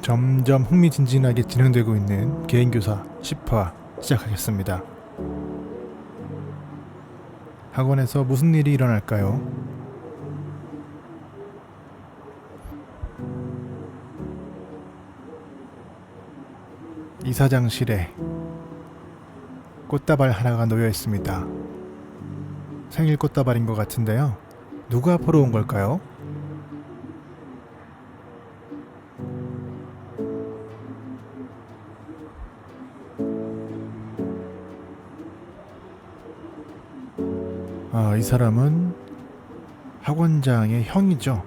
점점 흥미진진하게 진행되고 있는 개인교사 10화 시작하겠습니다. 학원에서 무슨 일이 일어날까요? 이사장실에 꽃다발 하나가 놓여 있습니다. 생일 꽃다발인 것 같은데요. 누가 보러 온 걸까요? 아, 이 사람은 학원장의 형이죠.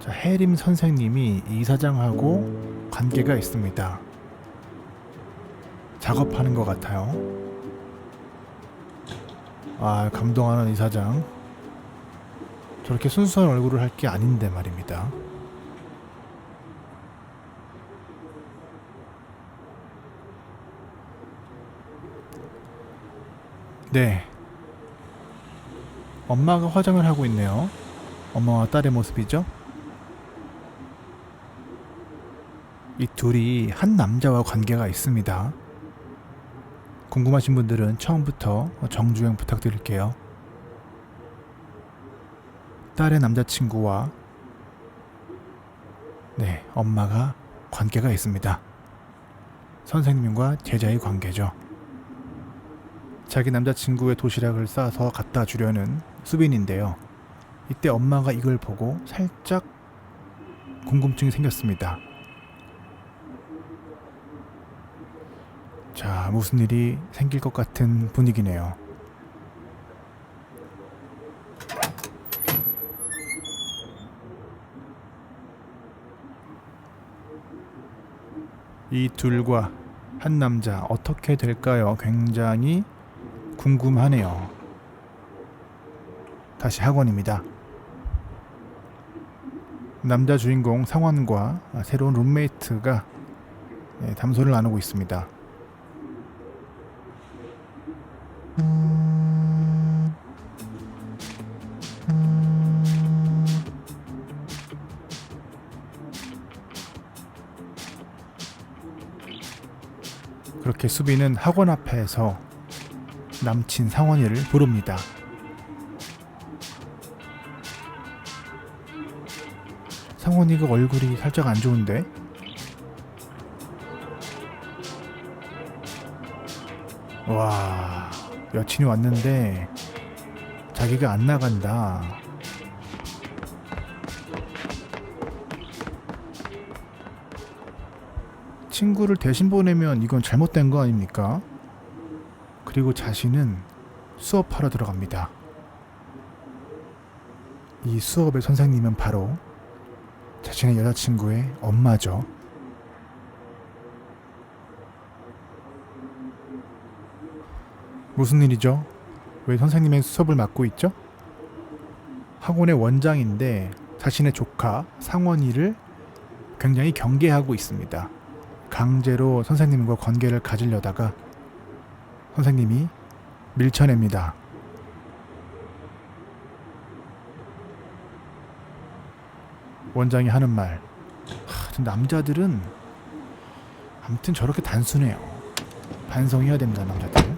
자, 해림 선생님이 이사장하고 관계가 있습니다. 작업하는 것 같아요. 아, 감동하는 이사장. 저렇게 순수한 얼굴을 할 게 아닌데 말입니다. 네. 엄마가 화장을 하고 있네요. 엄마와 딸의 모습이죠. 이 둘이 한 남자와 관계가 있습니다. 궁금하신 분들은 처음부터 정주행 부탁드릴게요. 딸의 남자친구와 네, 엄마가 관계가 있습니다. 선생님과 제자의 관계죠. 자기 남자친구의 도시락을 싸서 갖다 주려는 수빈인데요. 이때 엄마가 이걸 보고 살짝 궁금증이 생겼습니다. 자, 무슨 일이 생길 것 같은 분위기네요. 이 둘과 한 남자 어떻게 될까요? 굉장히 궁금하네요. 다시 학원입니다. 남자 주인공 상원과 새로운 룸메이트가 네, 담소를 나누고 있습니다. 그렇게 수비는 학원 앞에서 남친 상원이를 부릅니다. 상원이가 얼굴이 살짝 안 좋은데? 와, 여친이 왔는데 자기가 안 나간다. 친구를 대신 보내면 이건 잘못된 거 아닙니까? 그리고 자신은 수업하러 들어갑니다. 이 수업의 선생님은 바로 자신의 여자친구의 엄마죠. 무슨 일이죠? 왜 선생님의 수업을 맡고 있죠? 학원의 원장인데 자신의 조카 상원이를 굉장히 경계하고 있습니다. 강제로 선생님과 관계를 가지려다가 선생님이 밀쳐냅니다. 원장이 하는 말. 하, 남자들은 아무튼 저렇게 단순해요. 반성해야 됩니다, 남자들.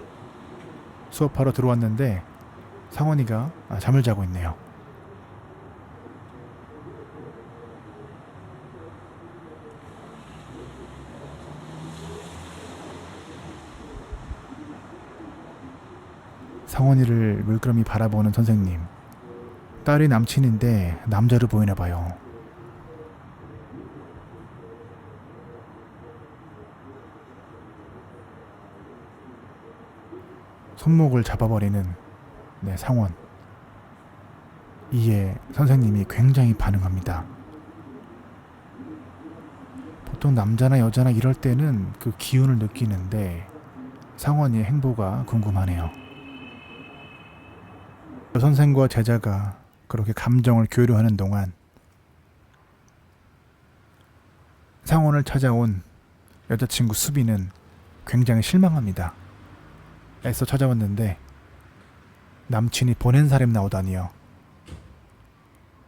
수업하러 들어왔는데 상원이가 아, 잠을 자고 있네요. 상원이를 물끄러미 바라보는 선생님. 딸이 남친인데 남자로 보이나 봐요. 손목을 잡아버리는 네, 상원. 이에 선생님이 굉장히 반응합니다. 보통 남자나 여자나 이럴 때는 그 기운을 느끼는데 상원이의 행보가 궁금하네요. 선생과 제자가 그렇게 감정을 교류하는 동안 상원을 찾아온 여자친구 수비는 굉장히 실망합니다. 애써 찾아왔는데 남친이 보낸 사람 나오다니요.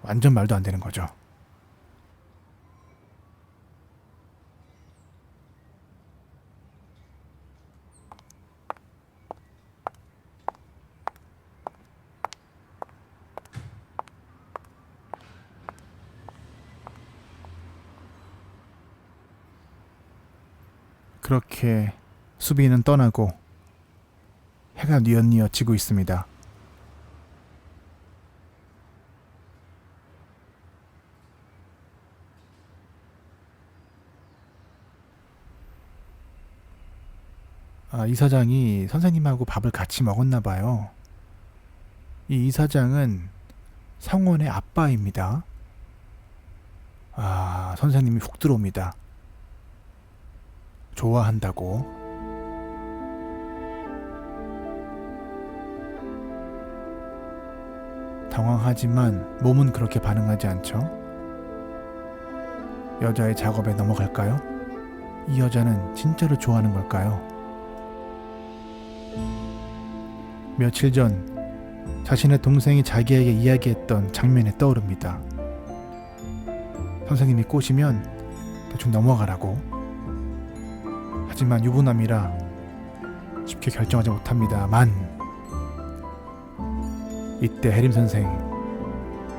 완전 말도 안 되는 거죠. 그렇게 수비는 떠나고 해가 뉘엿뉘엿 지고 있습니다. 아, 이사장이 선생님하고 밥을 같이 먹었나 봐요. 이 이사장은 성원의 아빠입니다. 아, 선생님이 훅 들어옵니다. 좋아한다고. 당황하지만 몸은 그렇게 반응하지 않죠. 여자의 작업에 넘어갈까요? 이 여자는 진짜로 좋아하는 걸까요? 며칠 전 자신의 동생이 자기에게 이야기했던 장면이 떠오릅니다. 선생님이 꼬시면 대충 넘어가라고. 하지만 유부남이라 쉽게 결정하지 못합니다만 이때 해림 선생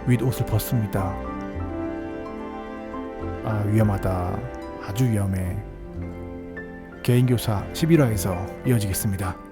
윗옷을 벗습니다. 아 위험하다. 아주 위험해. 개인교사 11화에서 이어지겠습니다.